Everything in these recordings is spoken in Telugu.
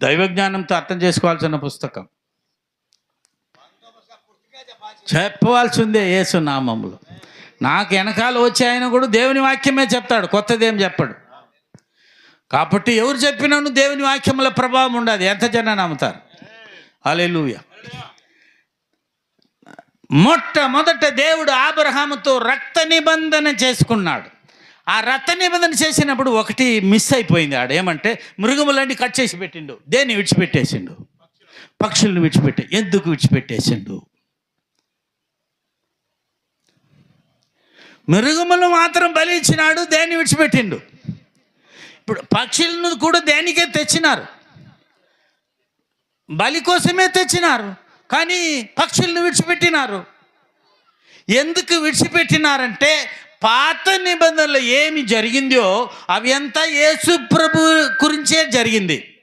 దైవజ్ఞానంతో అర్థం చేసుకోవాల్సిన పుస్తకం. చెప్పవలసిందే యేసు నామములు. నాకు వెనకాల వచ్చే ఆయన కూడా దేవుని వాక్యమే చెప్తాడు కొత్తదేం చెప్పడు. కాబట్టి ఎవరు చెప్పినను దేవుని వాక్యముల ప్రభావం ఉండదు ఎంత జన నమ్ముతారు? అలెలుయ మొట్టమొదట దేవుడు ఆబ్రహాముతో రక్త నిబంధన చేసుకున్నాడు. ఆ రక్త నిబంధన చేసినప్పుడు ఒకటి మిస్ అయిపోయింది ఆడ. ఏమంటే మృగములన్నీ కట్ చేసి పెట్టిండు. దేన్ని విడిచిపెట్టేసిండు? పక్షులను విడిచిపెట్టే ఎందుకు విడిచిపెట్టేసిండు? మృగములు మాత్రం బలి ఇచ్చినాడు దేన్ని విడిచిపెట్టిండు? ఇప్పుడు పక్షులను కూడా దేనికే తెచ్చినారు? బలి కోసమే తెచ్చినారు కానీ పక్షులను విడిచిపెట్టినారు. ఎందుకు విడిచిపెట్టినారంటే పాత నిబంధనలు ఏమి జరిగిందో అవి అంతా యేసుప్రభు గురించే జరిగింది.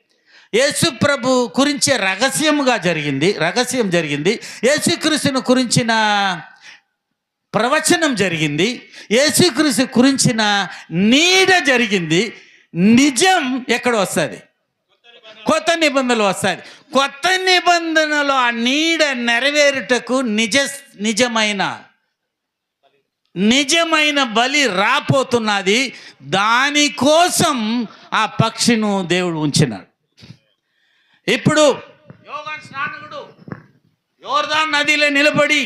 యేసుప్రభు గురించే రహస్యముగా జరిగింది. రహస్యం జరిగింది. యేసుక్రీస్తును గురించిన ప్రవచనం జరిగింది. యేసుక్రీస్తు గురించిన నీడ జరిగింది. నిజం ఎక్కడ వస్తుంది? కొత్త నిబంధనలు వస్తుంది. కొత్త నిబంధనలో ఆ నీడ నెరవేరుటకు నిజ నిజమైన నిజమైన బలి రాపోతున్నది దానికోసం ఆ పక్షిను దేవుడు ఉంచినాడు. ఇప్పుడు యోగా స్నానకుడు యోర్దాన్ నదిలో నిలబడి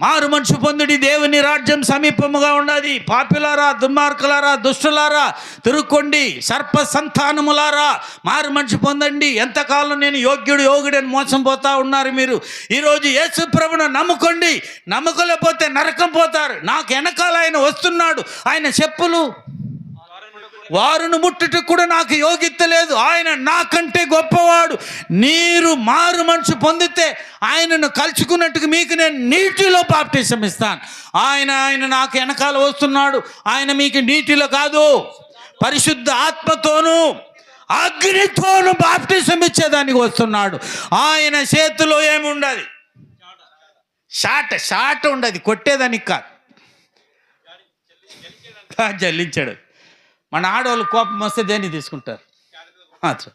మారు మనుషు పొందుడి దేవుని రాజ్యం సమీపముగా ఉన్నది. పాపులారా దుర్మార్గులారా దుష్టులారా తిరుక్కోండి. సర్ప సంతానములారా మారు మనిషి పొందండి. ఎంతకాలం నేను యోగ్యుడు యోగుడని మోసం పోతా ఉన్నారు మీరు? ఈరోజు యేసు ప్రభును నమ్ముకోండి. నమ్ముకోలేకపోతే నరకం పోతారు. నాకు వెనకాల ఆయన వస్తున్నాడు. ఆయన చెప్పులు వారును ముట్టుట కూడా నాకు యోగ్యత లేదు. ఆయన నాకంటే గొప్పవాడు. నీరు మారు మనసు పొందితే ఆయనను కలుచుకున్నట్టుగా మీకు నేను నీటిలో బాప్టిజం ఇస్తాను. ఆయన ఆయన నాకు వెనకాల వస్తున్నాడు. ఆయన మీకు నీటిలో కాదు. పరిశుద్ధ ఆత్మతోనూ అగ్నితోను బాప్టిసం ఇచ్చేదానికి వస్తున్నాడు. ఆయన చేతిలో ఏమి ఉండదు షాట్ షాట్ ఉండదు. కొట్టేదానికి కాదు. జల్లించాడు. మన ఆడవాళ్ళు కోపం వస్తే దేన్ని తీసుకుంటారు? అచ్చా.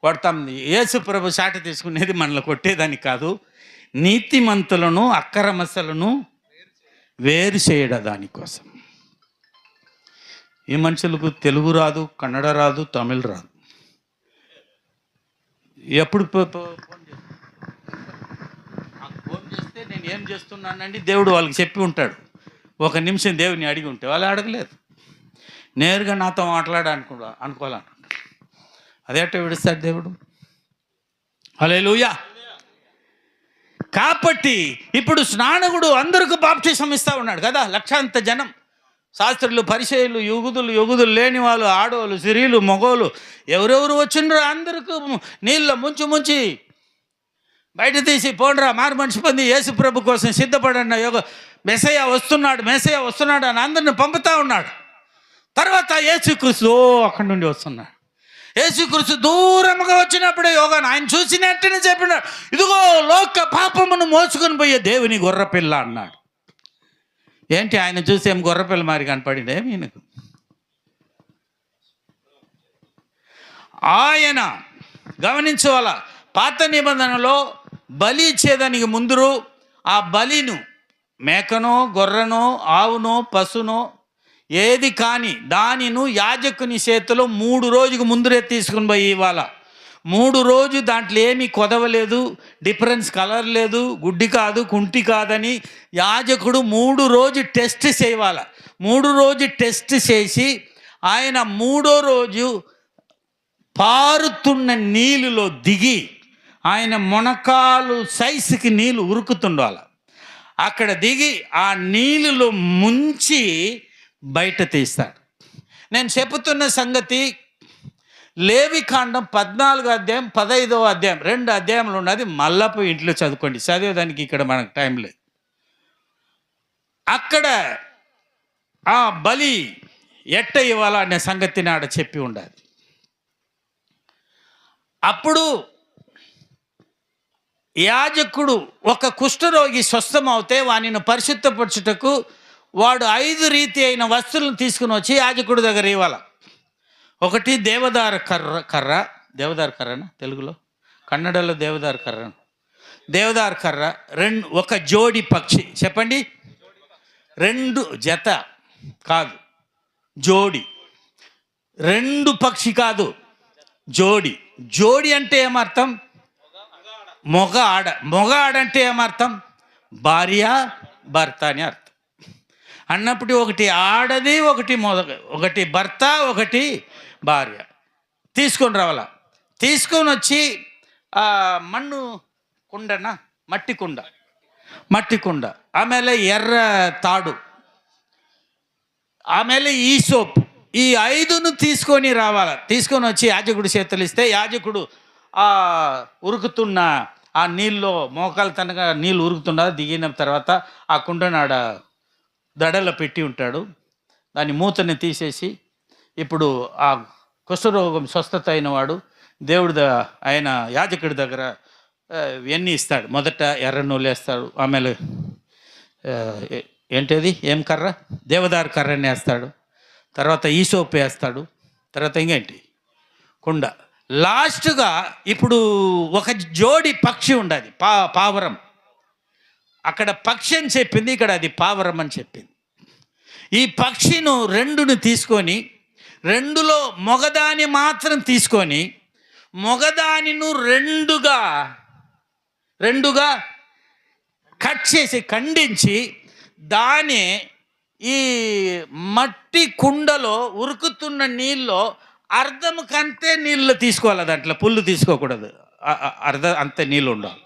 కొడతాం యేసు ప్రభు చాట తీసుకునేది మనల్ని కొట్టేదానికి కాదు. నీతిమంతులను అక్కరమసలను వేరు చేయడం దానికోసం ఈ మనుషులకు తెలుగు రాదు కన్నడ రాదు తమిళ్ రాదు. ఎప్పుడు ఫోన్ ఫోన్ చేస్తే నేను ఏం చేస్తున్నానండి? దేవుడు వాళ్ళకి చెప్పి ఉంటాడు. ఒక నిమిషం దేవుని అడిగి ఉంటే వాళ్ళు అడగలేదు. నేరుగా నాతో మాట్లాడాలనుకో అనుకోవాలనుకుంటాడు అదేట విడుస్తాడు దేవుడు. హల్లెలూయా. కాబట్టి ఇప్పుడు స్నానకుడు అందరికి బాప్టిసం ఇస్తూ ఉన్నాడు కదా లక్షాంత జనం. శాస్త్రులు పరిచయులు యుగుదులు యుగుదులు లేని వాళ్ళు ఆడవాళ్ళు స్త్రీలు మగోళ్ళు ఎవరెవరు వచ్చిండ్రో అందరికీ నీళ్ళ ముంచి ముంచి బయట తీసి పోండ్రా మారు మనిషి పొంది యేసు ప్రభు కోసం సిద్ధపడన్న యోగ మెసయ్య వస్తున్నాడు మెసయ్య వస్తున్నాడు అని అందరిని పంపుతా ఉన్నాడు. తర్వాత యేసుక్రీస్తు అక్కడి నుండి వస్తున్నాడు. యేసుక్రీస్తు దూరంగా వచ్చినప్పుడే యోగాను ఆయన చూసినట్టునే చెప్పినాడు ఇదిగో లోక పాపమును మోసుకొని పోయే దేవుని గొర్రపిల్ల అన్నాడు. ఏంటి ఆయన చూసి ఏం గొర్రెపిల్ల మారి కనపడింది ఏమి ఈయనకు? ఆయన గమనించవాల పాత నిబంధనలో బలి ఇచ్చేదానికి ముందు ఆ బలిను మేకనో గొర్రెనో ఆవునో పశునో ఏది కాని దానిను యాజకుని చేతిలో మూడు రోజుకు ముందురే తీసుకుని పోయి ఇవాళ మూడు రోజు దాంట్లో ఏమీ కొదవలేదు డిఫరెన్స్ కలర్ లేదు గుడ్డి కాదు కుంటి కాదని యాజకుడు మూడు రోజు టెస్ట్ చేయాల మూడు రోజు టెస్ట్ చేసి ఆయన మూడో రోజు పారుతున్న నీళ్ళలో దిగి ఆయన మొనకాలు సైజుకి నీళ్ళు ఉరుకుతుండాలి అక్కడ దిగి ఆ నీళ్ళలో ముంచి బయట తీస్తాడు నేను చెబుతున్న సంగతి లేవి కాండం పద్నాలుగో అధ్యాయం పదైదవ అధ్యాయం రెండు అధ్యాయంలో ఉన్నది మల్లపు ఇంట్లో చదువుకోండి. చదివేదానికి ఇక్కడ మనకు టైం లేదు. అక్కడ ఆ బలి ఎట్ట ఇవ్వాలా అనే సంగతిని ఆడ చెప్పి ఉండాలి. అప్పుడు యాజకుడు ఒక కుష్ఠరోగి స్వస్థమవుతే వానిని పరిశుద్ధపరచుటకు వాడు ఐదు రీతి అయిన వస్తువులను తీసుకుని వచ్చి యాజకుడి దగ్గర ఇవ్వాలి. ఒకటి దేవదార కర్ర కర్ర దేవదారు కర్రనా తెలుగులో? కన్నడలో దేవదారు కర్ర దేవదారు కర్ర రెండు ఒక జోడి పక్షి. చెప్పండి. రెండు జత కాదు. జోడి. రెండు పక్షి కాదు. జోడి. జోడి అంటే ఏమర్థం? మొగ ఆడ. మొగ ఆడ అంటే ఏమర్థం? భార్య భర్త అని అర్థం. అన్నప్పుడు ఒకటి ఆడది ఒకటి మొద ఒకటి భర్త ఒకటి భార్య. తీసుకొని రావాల? తీసుకొని వచ్చి మన్ను కుండనా? మట్టి కుండ. మట్టి కుండ. ಆಮೇಲೆ ఎర్ర తాడు. ఆమెలే ఈ సోప్. ఈ ఐదును తీసుకొని రావాలి? తీసుకొని వచ్చి యాజకుడు చేతులు ఇస్తే యాజకుడు ఆ ఉరుకుతున్న ఆ నీళ్ళలో మోకాలు తనగా నీళ్ళు ఉరుకుతున్నది దిగిన తర్వాత ఆ కుండనాడ దడలో పెట్టి ఉంటాడు. దాని మూతని తీసేసి ఇప్పుడు ఆ కుష్ఠరోగం స్వస్థత అయిన వాడు దేవుడి ద ఆయన యాజకుడి దగ్గర ఇవన్నీ ఇస్తాడు? మొదట ఎర్ర నూనె వేస్తాడు ఆಮೇಲೆ ఏ- ఏంటది? ఏం కర్ర? దేవదారు కర్రని వేస్తాడు. తర్వాత ఈ వేస్తాడు. తర్వాత ఇంకేంటి? కుండ. లాస్ట్గా ఇప్పుడు ఒక జోడి పక్షి ఉండాలి పా పావరం. అక్కడ పక్షి అని చెప్పింది ఇక్కడ అది పావరం అని చెప్పింది. ఈ పక్షిను రెండును తీసుకొని రెండులో మొగదాని మాత్రం తీసుకొని మొగదానిను రెండుగా రెండుగా కట్ చేసి ఖండించి దాని ఈ మట్టి కుండలో ఉరుకుతున్న నీళ్ళలో అర్ధం కంతే నీళ్ళు తీసుకోవాలి. దాంట్లో పుల్లు తీసుకోకూడదు. అర్ధ అంతే నీళ్ళు ఉండాలి.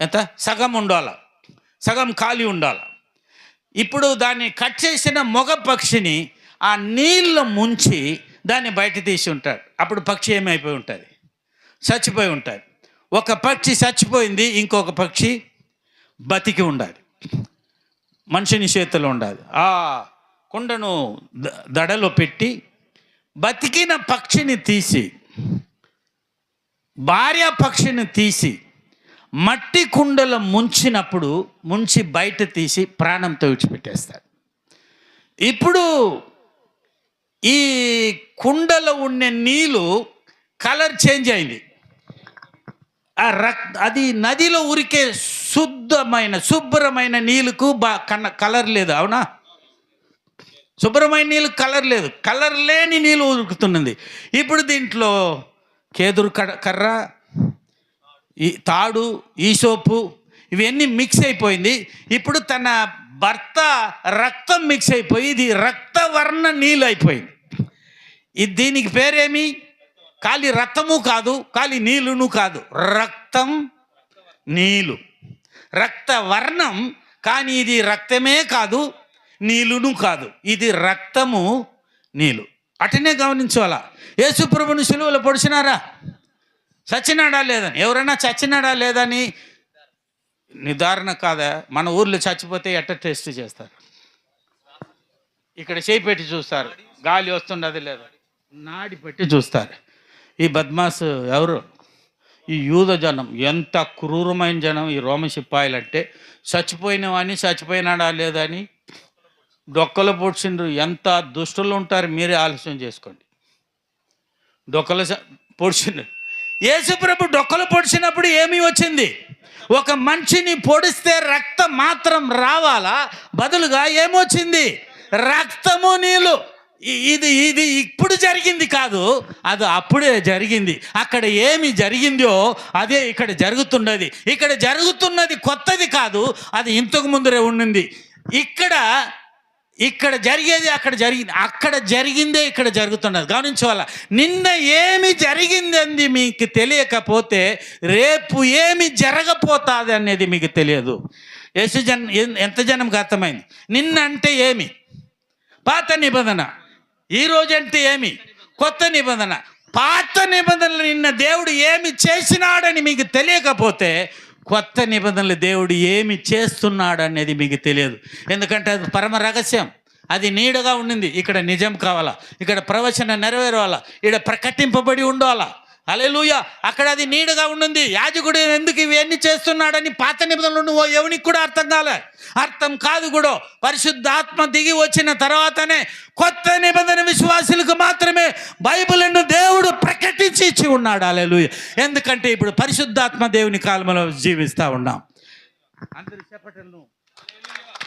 ఎంత? సగం ఉండాలి. సగం ఖాళీ ఉండాలి. ఇప్పుడు దాన్ని కట్ చేసిన మొగ పక్షిని ఆ నీళ్ళు ముంచి దాన్ని బయట తీసి ఉంటాడు అప్పుడు పక్షి ఏమైపోయి ఉంటుంది? చచ్చిపోయి ఉంటుంది. ఒక పక్షి చచ్చిపోయింది ఇంకొక పక్షి బతికి ఉండాలి. మనిషిని చేతిలో ఉండాలి. ఆ కుండను ద- దడలో పెట్టి బతికిన పక్షిని తీసి భార్య పక్షిని తీసి మట్టి కుండలో ముంచినప్పుడు ముంచి బయట తీసి ప్రాణంతో విడిచిపెట్టేస్తాడు. ఇప్పుడు ఈ కుండలో ఉండే నీళ్ళు కలర్ చేంజ్ అయింది. ఆ రక్ అది నదిలో ఉరికే శుద్ధమైన శుభ్రమైన నీళ్ళకు బా కన్న కలర్ లేదు అవునా? శుభ్రమైన నీళ్ళు కలర్ లేదు కలర్ లేని నీళ్ళు ఉరుకుతున్నది. ఇప్పుడు దీంట్లో కేదురు కర్ర ఈ తాడు ఈ సోపు ఇవన్నీ మిక్స్ అయిపోయింది. ఇప్పుడు తన భర్త రక్తం మిక్స్ అయిపోయి ఇది రక్తవర్ణ నీళ్ళు అయిపోయింది. ఇది దీనికి పేరేమి? ఖాళీ రక్తము కాదు ఖాళీ నీళ్ళును కాదు. రక్తం నీళ్ళు. రక్త వర్ణం కానీ ఇది రక్తమే కాదు నీళ్ళును కాదు. ఇది రక్తము నీళ్ళు. అటనే గమనించాలా యేసుప్రభుని సులువలో పొడిచినారా? చచ్చినాడా లేదని? ఎవరైనా చచ్చినాడా లేదని? నిర్ధారణ కాదా? మన ఊర్లో చచ్చిపోతే ఎట్ట టెస్ట్ చేస్తారు? ఇక్కడ చేయి పెట్టి చూస్తారు. గాలి వస్తుండదు లేదా? నాడి పెట్టి చూస్తారు. ఈ బద్మాస్ ఎవరు? ఈ యూద జనం. ఎంత క్రూరమైన జనం ఈ రోమ సిప్పాయిలు చచ్చిపోయినవని చచ్చిపోయినాడా లేదని? డొక్కలు పొడిచిండ్రు. ఎంత దుష్టులు ఉంటారు? మీరే ఆలస్యం చేసుకోండి. డొక్కలు పొడిచిండ్రు. యేసుప్రభు డొక్కలు పొడిచినప్పుడు ఏమి వచ్చింది? ఒక మనిషిని పొడిస్తే రక్తం మాత్రం రావాలా? బదులుగా ఏమొచ్చింది? రక్తము నీళ్ళు. ఇది ఇది ఇప్పుడు జరిగింది కాదు అది అప్పుడే జరిగింది. అక్కడ ఏమి జరిగిందో అదే ఇక్కడ జరుగుతున్నది. ఇక్కడ జరుగుతున్నది కొత్తది కాదు అది ఇంతకు ముందరే ఉండింది. ఇక్కడ ఇక్కడ జరిగేది అక్కడ జరిగింది అక్కడ జరిగిందే ఇక్కడ జరుగుతున్నది. గమనించాల నిన్న ఏమి జరిగిందని మీకు తెలియకపోతే రేపు ఏమి జరగపోతుంది అనేది మీకు తెలియదు. యేసు జన్ ఎంత జనంకి అర్థమైంది? నిన్న అంటే ఏమి? పాత నిబంధన. ఈ అంటే ఏమి? కొత్త నిబంధన. పాత నిబంధనలు నిన్న దేవుడు ఏమి చేసినాడని మీకు తెలియకపోతే కొత్త నిబంధనలు దేవుడు ఏమి చేస్తున్నాడు అనేది మీకు తెలియదు. ఎందుకంటే అది పరమ రహస్యం. అది నీడగా ఉండింది. ఇక్కడ నిజం కావాలా? ఇక్కడ ప్రవచన నెరవేరవాలా ఇక్కడ ప్రకటింపబడి ఉండాలా? అలెలుయ అక్కడ అది నీడగా ఉండింది. యాజకుడు ఎందుకు ఇవన్నీ చేస్తున్నాడని పాత నిబంధనలు నువ్వు ఎవనికి కూడా అర్థం కాలే. అర్థం కాదు కూడా పరిశుద్ధాత్మ దిగి వచ్చిన తర్వాతనే కొత్త నిబంధన విశ్వాసులకు మాత్రమే బైబిల్ను దేవుడు ప్రకటించి ఇచ్చి ఉన్నాడు. అలెలుయ ఎందుకంటే ఇప్పుడు పరిశుద్ధాత్మ దేవుని కాలంలో జీవిస్తూ ఉన్నాం. అందరు చెప్పటను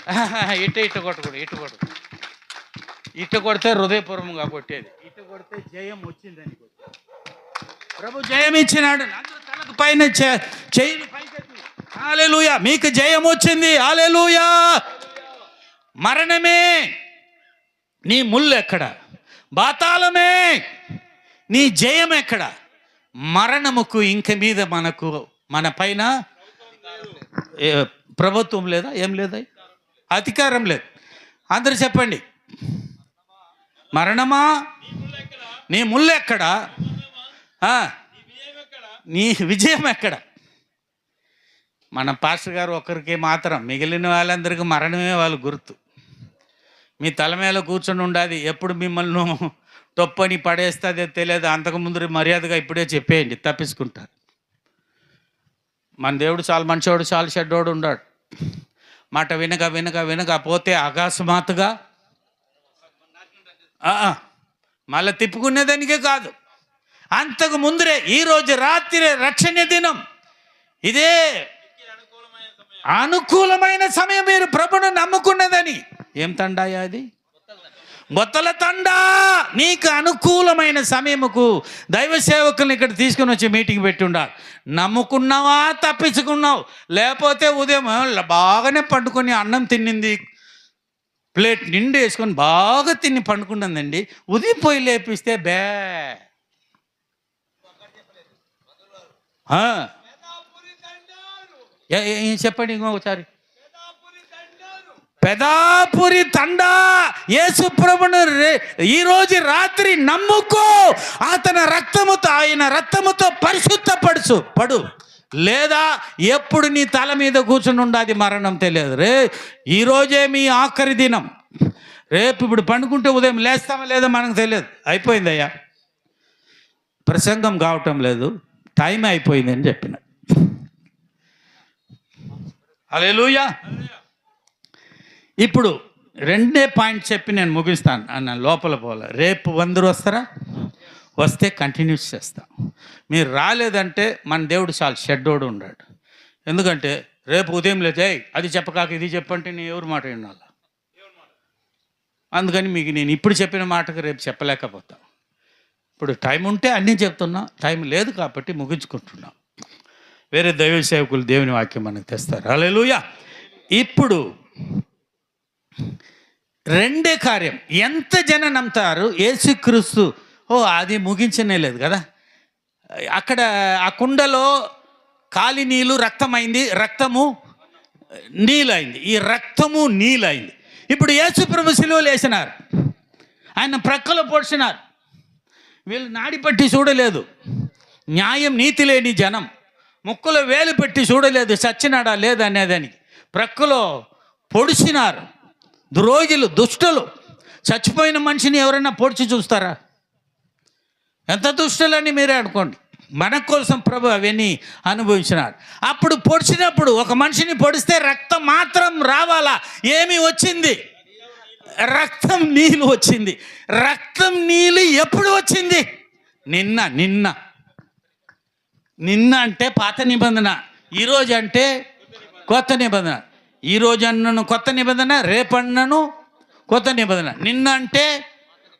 ఇటు ఇటు కొట్టకూడదు ఇటు కొట్టు ఇటు కొడితే హృదయపూర్వకంగా కొట్టేది. ఇటు కొడితే జయం వచ్చిందని. ప్రభు జయం ఇచ్చినాడు. అందరూ తలకు పైన చే- ఆలేలుయా మీకు జయం వచ్చింది. ఆలేలుయా మరణమే నీ ముళ్ళు ఎక్కడ? బాతాళమే నీ జయం ఎక్కడ? మరణముకు ఇంక మీద మనకు మన పైన ప్రభుత్వం లేదా? ఏం లేదా? అధికారం లేదు. అందరూ చెప్పండి. మరణమా? నీ ముళ్ళు ఎక్కడా? నీ విజయం ఎక్కడ? మన పాస్టర్ గారు ఒకరికి మాత్రం మిగిలిన వాళ్ళందరికీ మరణమే వాళ్ళు గుర్తు. మీ తల మీద కూర్చొని ఉండాలి ఎప్పుడు మిమ్మల్ని టొప్పని పడేస్తుందో తెలియదు అంతకుముందు మర్యాదగా ఇప్పుడే చెప్పేయండి తప్పించుకుంటారు. మన దేవుడు చాలా మంచివాడు చాలా చెడ్డోడు ఉన్నాడు. మాట వినక వినక వినక పోతే అకస్మాత్తుగా మళ్ళీ తిప్పుకునేదానికే కాదు. అంతకు ముందరే ఈరోజు రాత్రి రక్షణ దినం. ఇదే అనుకూలమైన సమయం మీరు ప్రభును నమ్ముకున్నదని. ఏం తండాయా అది? బొత్తల తండా! నీకు అనుకూలమైన సమయముకు దైవ సేవకుల్ని ఇక్కడ తీసుకుని వచ్చి మీటింగ్ పెట్టుండాలి నమ్ముకున్నావా? తప్పించుకున్నావు. లేకపోతే ఉదయం బాగానే పండుకొని అన్నం తిన్నింది. ప్లేట్ నిండు వేసుకొని బాగా తిని పండుకున్నదండి ఉదయం పోయి లేపిస్తే బే ఆ. ఏ- ఏ- ఏం చెప్పండి ఇంకొకసారి పెదాపురి తండా. యేసు ప్రభును రే- ఈరోజు రాత్రి నమ్ముకో. అతని రక్తముతో ఆయన రక్తముతో పరిశుద్ధపడుచు పడు. లేదా ఎప్పుడు నీ తల మీద కూర్చుని ఉండాది మరణం తెలియదు. రే ఈరోజే మీ ఆఖరి దినం. రేపు ఇప్పుడు పండుకుంటే ఉదయం లేస్తామా లేదా మనకు తెలియదు. అయిపోయిందయ్యా. ప్రసంగం కావటం లేదు. టైం అయిపోయింది అని చెప్పిన. అలెలుయా ఇప్పుడు రెండే పాయింట్ చెప్పి నేను ముగిస్తాను. అన్న లోపల పోలే. రేపు వందరు వస్తారా? వస్తే కంటిన్యూస్ చేస్తాం. మీరు రాలేదంటే మన దేవుడు చాలా షెడ్డోడు ఉన్నాడు. ఎందుకంటే రేపు ఉదయం లేతే అది చెప్పకాక ఇది చెప్పంటే నేను ఎవరు మాట వినాలా? అందుకని మీకు నేను ఇప్పుడు చెప్పిన మాటకు రేపు చెప్పలేకపోతా. ఇప్పుడు టైం ఉంటే అన్నీ చెప్తున్నా. టైం లేదు కాబట్టి ముగించుకుంటున్నా. వేరే దైవ సేవకులు దేవుని వాక్యం మనకు తెస్తారు. అలెలుయా ఇప్పుడు రెండే కార్యం. ఎంత జనం నమ్ముతారు? ఏసుక్రీస్తు ఓ అది ముగించనే లేదు కదా. అక్కడ ఆ కుండలో కాలి నీళ్ళు రక్తమైంది రక్తము నీలైంది ఈ రక్తము నీలైంది ఇప్పుడు యేసు ప్రభు సిలువలు వేసినారు. ఆయన ప్రక్కలో పొడిచినారు. వీళ్ళు నాడి పట్టి చూడలేదు. న్యాయం నీతి లేని జనం. ముక్కులో వేలు పెట్టి చూడలేదు చచ్చినాడా లేదనేదానికి ప్రక్కలో పొడిచినారు. ద్రోగిలు దుష్టులు. చచ్చిపోయిన మనిషిని ఎవరైనా పొడిచి చూస్తారా? ఎంత దుష్టులని మీరే అనుకోండి. మన కోసం ప్రభు అవన్నీ అనుభవించినాడు అప్పుడు పొడిచినప్పుడు ఒక మనిషిని పొడిస్తే రక్తం మాత్రం రావాలా? ఏమి వచ్చింది? రక్తం నీళ్ళు వచ్చింది. రక్తం నీళ్ళు ఎప్పుడు వచ్చింది? నిన్న నిన్న. నిన్న అంటే పాత నిబంధన. ఈరోజు అంటే కొత్త నిబంధన. ఈరోజు అన్నను కొత్త నిబంధన రేపన్నను కొత్త నిబంధన. నిన్న అంటే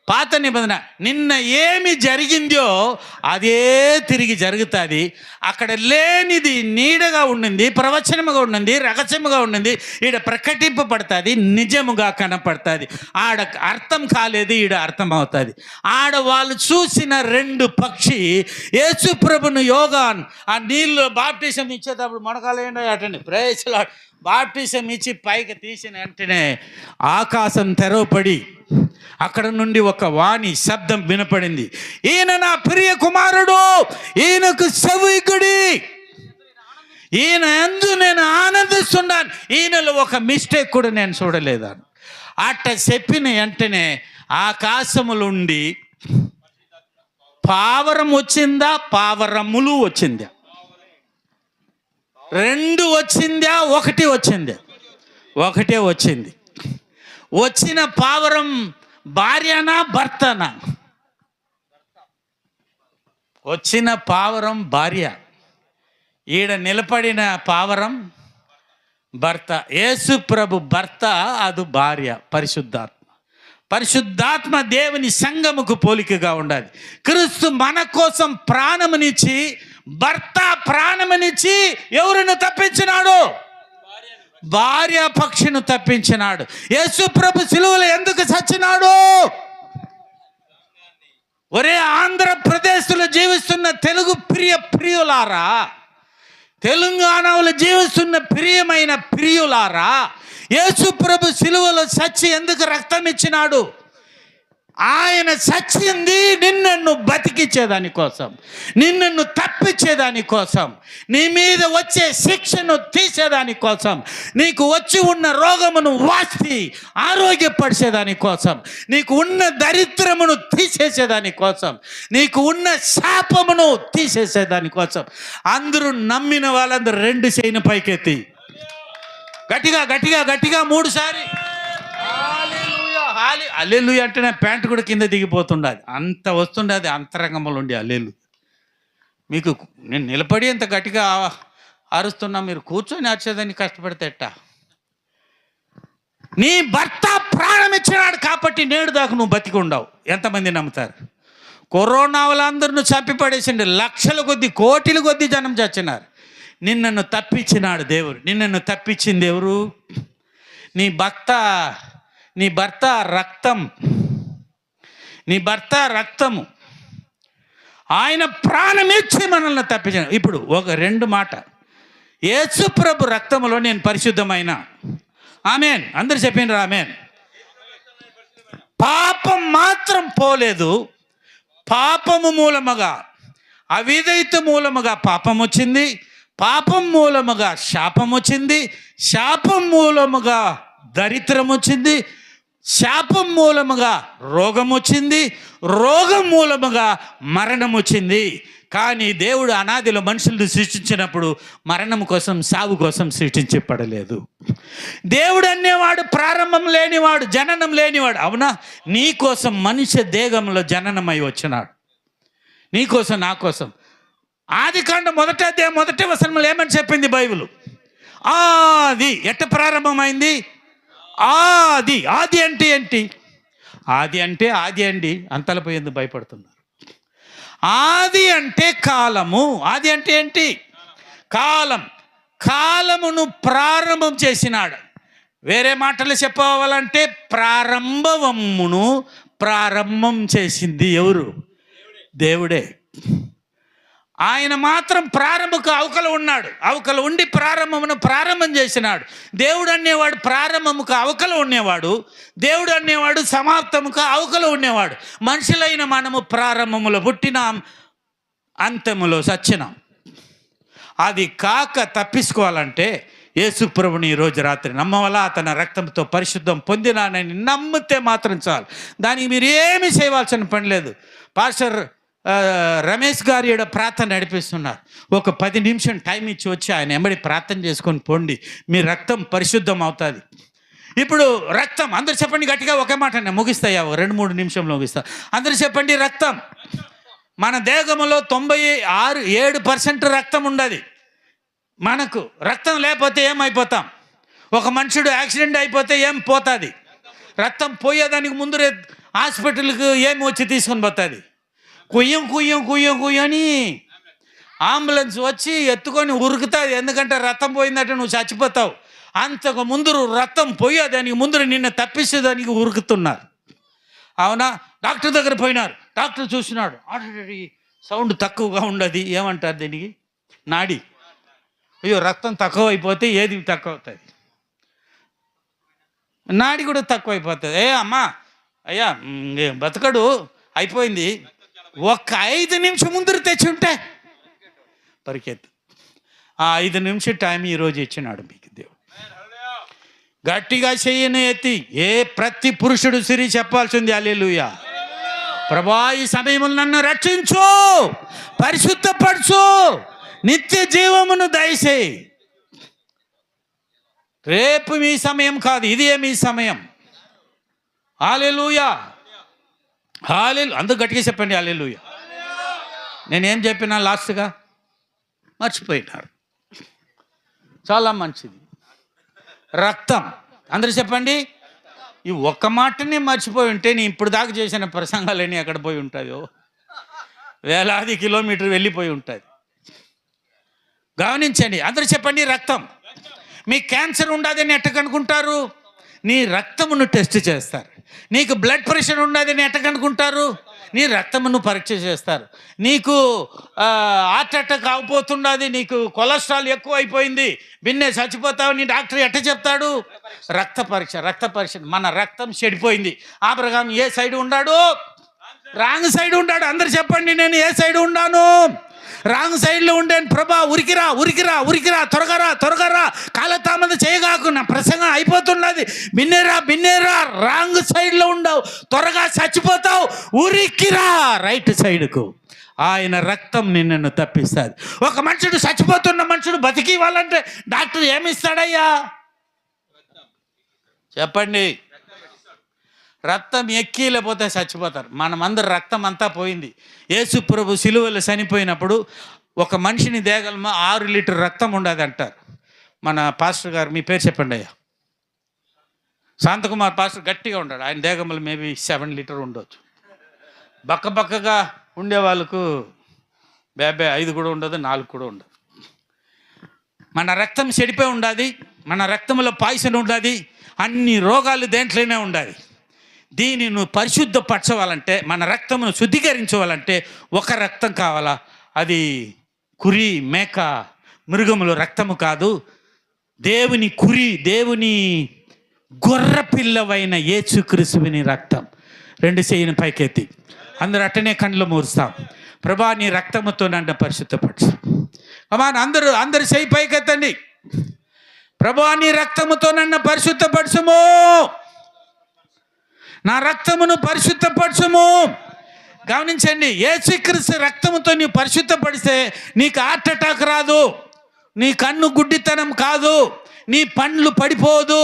పాత నిబంధన నిన్న ఏమి జరిగిందో అదే తిరిగి జరుగుతుంది. అక్కడ లేనిది నీడగా ఉండింది ప్రవచనముగా ఉండింది రహస్యముగా ఉండింది ఈడ ప్రకటింపబడుతుంది నిజముగా కనపడుతుంది. ఆడ అర్థం కాలేదు ఈడ అర్థం అవుతుంది ఆడ వాళ్ళు చూసిన రెండు పక్షి యేసుప్రభును యోగాన్ ఆ నీళ్ళు బాప్టిజం ఇచ్చేటప్పుడు మొడకాలేండి అటండి. ప్రేసలా బాప్టిజం ఇచ్చి పైకి తీసిన వెంటనే ఆకాశం తెరవపడి అక్కడ నుండి ఒక వాణి శబ్దం వినపడింది. ఈయన నా ప్రియ కుమారుడు ఈయనకు సవికుడి ఈయన ఎందు నేను ఆనందిస్తున్నాను. ఈయనలో ఒక మిస్టేక్ కూడా నేను చూడలేదాను అట్ట చెప్పిన వెంటనే ఆకాశములుండి పావరం వచ్చిందా పావరములు వచ్చిందా? రెండు వచ్చిందా ఒకటి వచ్చిందా? ఒకటే వచ్చింది. వచ్చిన పావరం భార్యనా భర్తనా? వచ్చిన పావరం భార్య. ఈడ నిలబడిన పావరం భర్త. యేసు ప్రభు భర్త అది భార్య పరిశుద్ధాత్మ. పరిశుద్ధాత్మ దేవుని సంగముకు పోలికగా ఉండాలి. క్రీస్తు మన కోసం ప్రాణమునిచ్చి భర్త ప్రాణమునిచ్చి ఎవరిని తప్పించినాడు? భార్య పక్షిని తప్పించినాడు. యేసు ప్రభు సిలువలు ఎందుకు చచ్చినాడు ఒరే ఆంధ్రప్రదేశ్లో జీవిస్తున్న తెలుగు ప్రియ ప్రియులారా తెలంగాణలో జీవిస్తున్న ప్రియమైన ప్రియులారా యేసు ప్రభు సిలువలో చచ్చి ఎందుకు రక్తం ఇచ్చినాడు ఆయన సచ్చింది నిన్నను బతికించేదాని కోసం నిన్నను తప్పించేదాని కోసం నీ మీద వచ్చే శిక్షను తీసేదాని కోసం నీకు వచ్చి ఉన్న రోగమును వాసి ఆరోగ్యపరిచేదాని కోసం నీకు ఉన్న దరిద్రమును తీసేసేదాని కోసం నీకు ఉన్న శాపమును తీసేసేదాని కోసం. అందరూ నమ్మిన వాళ్ళందరూ రెండు చేయిన పైకెత్తి. గట్టిగా గట్టిగా గట్టిగా మూడుసారి. గాలి అల్లెలు అంటేనే ప్యాంట్ ప్యాంటు కూడా కింద దిగిపోతుండదు. అంత వస్తుండేది అంతరంగంలో ఉండే అల్లెలు. మీకు నేను నిలబడి అంత గట్టిగా అరుస్తున్నా మీరు కూర్చొని అరిచేదాన్ని కష్టపడితే ఎట్టా? నీ భర్త ప్రాణం ఇచ్చినాడు కాబట్టి నేడు దాకా నువ్వు బతికి ఉండవు. ఎంతమంది నమ్ముతారు? కరోనా వాళ్ళందరూ చంపి పడేసిండు లక్షల కొద్ది కోటిల కొద్ది జనం చచ్చినారు. నిన్నను తప్పించినాడు దేవుడు. నిన్నను తప్పించింది ఎవరు? నీ భర్త నీ భర్త రక్తం. నీ భర్త రక్తము. ఆయన ప్రాణం ఇచ్చి మనల్ని తప్పించాను. ఇప్పుడు ఒక రెండు మాట. ఏసుప్రభు రక్తములో నేను పరిశుద్ధమైన. ఆమెన్. అందరు చెప్పిండ్రు ఆమెన్? పాపం మాత్రం పోలేదు. పాపము మూలముగా అవిధైత మూలముగా పాపం వచ్చింది. పాపం మూలముగా శాపం వచ్చింది. శాపం మూలముగా దరిద్రం వచ్చింది. శాపం మూలముగా రోగం వచ్చింది రోగం మూలముగా మరణం వచ్చింది కానీ దేవుడు అనాదిలో మనుషులను సృష్టించినప్పుడు మరణం కోసం సాగు కోసం సృష్టించబడలేదు. దేవుడు అనేవాడు ప్రారంభం లేనివాడు జననం లేనివాడు. అవునా? నీ కోసం మనిషి దేహంలో జననమై వచ్చినాడు. నీ కోసం నా కోసం. ఆది కాండ మొదట మొదటి వసనములు ఏమని చెప్పింది బైబిల్? ఆది ఎట్ట ప్రారంభమైంది? ఆది ఆది అంటే ఏంటి? ఆది అంటే ఆది అండి అంతలపోయేందుకు భయపడుతున్నారు? ఆది అంటే కాలము. ఆది అంటే ఏంటి? కాలం. కాలమును ప్రారంభం చేసినాడు. వేరే మాటలు చెప్పవాలంటే ప్రారంభవమ్మును ప్రారంభం చేసింది ఎవరు? దేవుడే. ఆయన మాత్రం ప్రారంభకు అవకలు ఉన్నాడు. అవకలు ఉండి ప్రారంభమును ప్రారంభం చేసినాడు. దేవుడు అనేవాడు ప్రారంభముకు అవకలు ఉండేవాడు. దేవుడు అనేవాడు సమాప్తముకు అవకలు ఉండేవాడు. మనుషులైన మనము ప్రారంభములో పుట్టినాం అంతములో సచ్చినాం. అది కాక తప్పించుకోవాలంటే యేసుప్రభుని ఈరోజు రాత్రి నమ్మవల అతని రక్తంతో పరిశుద్ధం పొందినానని నమ్మితే మాత్రం చాలు. దానికి మీరు ఏమి చేయవలసిన పని లేదు. పాస్టర్ రమేష్ గారు ఈడ ప్రార్థన నడిపిస్తున్నారు. ఒక పది నిమిషం టైం ఇచ్చి వచ్చి ఆయన ఎంబడి ప్రార్థన చేసుకొని పోండి. మీ రక్తం పరిశుద్ధం అవుతుంది. ఇప్పుడు రక్తం అందరు చెప్పండి గట్టిగా ఒకే మాట నేను ముగిస్తాయా ఓ రెండు మూడు నిమిషంలో ముగిస్తా. అందరు చెప్పండి రక్తం. మన దేహములో తొంభై ఆరు ఏడు పర్సెంట్ రక్తం ఉండదు. మనకు రక్తం లేకపోతే ఏమైపోతాం? ఒక మనుషుడు యాక్సిడెంట్ అయిపోతే ఏం పోతుంది? రక్తం పోయేదానికి ముందు హాస్పిటల్కి ఏమి వచ్చి తీసుకొని పోతుంది? కుయ్యం కుయ్యం కుయ్యం కుయ్యని అంబులెన్స్ వచ్చి ఎత్తుకొని ఉరుకుతుంది. ఎందుకంటే రక్తం పోయిందంటే నువ్వు చచ్చిపోతావు. అంతకు ముందు రక్తం పోయేదానికి ముందు నిన్ను తప్పించేదానికి ఉరుకుతున్నారు. అవునా? డాక్టర్ దగ్గర పోయినారు. డాక్టర్ చూసినాడు. ఆల్రెడీ సౌండ్ తక్కువగా ఉండదు. ఏమంటారు దీనికి? నాడి. అయ్యో రక్తం తక్కువ అయిపోతే ఏది తక్కువ అవుతుంది నాడి కూడా తక్కువ అయిపోతుంది ఏ అమ్మా. అయ్యా బతకడు. అయిపోయింది. ఒక్క ఐదు నిమిషం ముందర తెచ్చుంటే? పరికెత్తు ఆ ఐదు నిమిషం టైం ఈరోజు ఇచ్చినాడు మీకు దేవుడు. గట్టిగా చెయ్యని ఎత్తి ఏ ప్రతి పురుషుడు సిరి చెప్పాల్సింది అల్లెలుయ ప్రభా ఈ సమయములు నన్ను రక్షించు పరిశుద్ధపరచు నిత్య జీవమును దయచేయి. రేపు మీ సమయం కాదు ఇదే మీ సమయం. ఆలెలుయా హాలే అందరు గట్టిగా చెప్పండి హాలెలూయా. నేనేం చెప్పినా లాస్ట్గా? మర్చిపోయినారు. చాలా మంచిది. రక్తం. అందరూ చెప్పండి? ఈ ఒక్క మాటని మర్చిపోయి ఉంటే నేను ఇప్పుడు దాకా చేసిన ప్రసంగాలన్నీ ఎక్కడ పోయి ఉంటాయో? వేలాది కిలోమీటర్ వెళ్ళిపోయి ఉంటుంది గమనించండి. అందరూ చెప్పండి రక్తం. మీ క్యాన్సర్ ఉండదని ఎట్ట కనుక్కుంటారు నీ రక్తమును టెస్ట్ చేస్తారు. నీకు బ్లడ్ ప్రెషర్ ఉన్నది అని కనుక్కుంటారు నీ రక్తమును పరీక్ష చేస్తారు. నీకు హార్ట్ అటాక్ అవబోతున్నది నీకు కొలెస్ట్రాల్ ఎక్కువ అయిపోయింది బిన్నే చచ్చిపోతావు నీ డాక్టర్ ఎట్ట చెప్తాడు? రక్త పరీక్ష రక్త పరీక్ష. మన రక్తం చెడిపోయింది. ఆ ప్రకారం ఏ సైడ్ ఉన్నాడు రాంగ్ సైడ్ ఉన్నాడు అందరు చెప్పండి నేను ఏ సైడ్ ఉన్నాను? రాంగ్ సైడ్లో ఉండేను ప్రభా ఉరికిరా ఉరికిరా ఉరికిరా త్వరగరా త్వరగరా కాలతామద చేయగాకు నా ప్రసంగం అయిపోతున్నది. బిన్నేరా బిన్నేరా రాంగ్ సైడ్లో ఉండవు త్వరగా చచ్చిపోతావు ఉరికిరా రైట్ సైడ్కు. ఆయన రక్తం నిన్ను తప్పిస్తుంది. ఒక మనుషుడు చచ్చిపోతున్న మనుషుడు బతికి ఇవ్వాలంటే డాక్టర్ ఏమిస్తాడయ్యా? చెప్పండి. రక్తం ఎక్కి లేకపోతే చచ్చిపోతారు. మనమందరు రక్తం అంతా పోయింది. యేసుప్రభు సిలువలు చనిపోయినప్పుడు ఒక మనిషిని దేగలమ? ఆరు లీటర్ రక్తం ఉండదు అంటారు మన పాస్టర్ గారు మీ పేరు చెప్పండి అయ్యా. శాంతకుమార్ పాస్టర్ గట్టిగా ఉన్నాడు ఆయన దేగములు మేబీ సెవెన్ లీటర్ ఉండొచ్చు. బక్క బక్కగా ఉండే వాళ్ళకు బేబే ఐదు కూడా ఉండదు నాలుగు కూడా ఉండదు. మన రక్తం చెడిపోయి ఉండాలి మన రక్తంలో పాయిసన్ ఉండాది. అన్ని రోగాలు దేంట్లోనే ఉండాలి. దీనిని పరిశుద్ధపరచవాలంటే మన రక్తమును శుద్ధీకరించవాలంటే ఒక రక్తం కావాలా? అది కురి మేక మృగములు రక్తము కాదు. దేవుని కురి దేవుని గొర్రపిల్లవైన ఏచు క్రిసువిని రక్తం. రెండు చేయని పైకెత్తి. అందరూ అట్టనే కండ్లు మూరుస్తాం. ప్రభా నీ రక్తముతో నన్ను పరిశుద్ధపరచు. అమ్మా అందరూ అందరు చేయి పైకెత్తండి. ప్రభా నీ రక్తముతో నన్ను పరిశుద్ధపరచము. నా రక్తమును పరిశుద్ధపరచము. గమనించండి ఏసుక్రీస్తు రక్తముతో నీవు పరిశుద్ధపడితే నీకు హార్ట్ అటాక్ రాదు నీ కన్ను గుడ్డితనం కాదు నీ పండ్లు పడిపోదు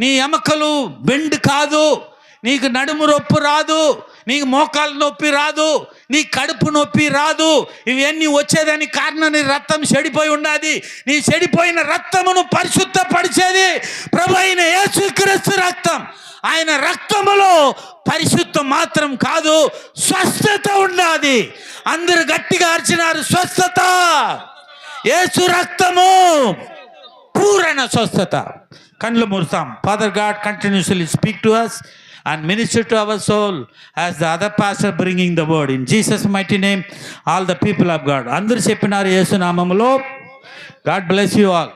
నీ ఎముకలు బెండ్ కాదు నీకు నడుము రొప్పు రాదు నీకు మోకాలు నొప్పి రాదు నీ కడుపు నొప్పి రాదు ఇవన్నీ వచ్చేదానికి కారణం నీ రక్తం చెడిపోయి ఉండాది నీ చెడిపోయిన రక్తమును పరిశుద్ధపరిచేది ప్రభు అయిన యేసుక్రీస్తు రక్తం. ఆయన రక్తములో పరిశుద్ధం మాత్రం కాదు స్వస్థత ఉండాది అందరు గట్టిగా అర్చినారు స్వస్థత. ఏసు రక్తము పూరణ స్వస్థత. కళ్ళు మూరుతాం father god continuously speak to us and minister to our soul as the other pastor bringing the word in Jesus mighty name all the people of God అందరూ చెప్పినారు యేసు నామములో గాడ్ బ్లెస్ యూ ఆల్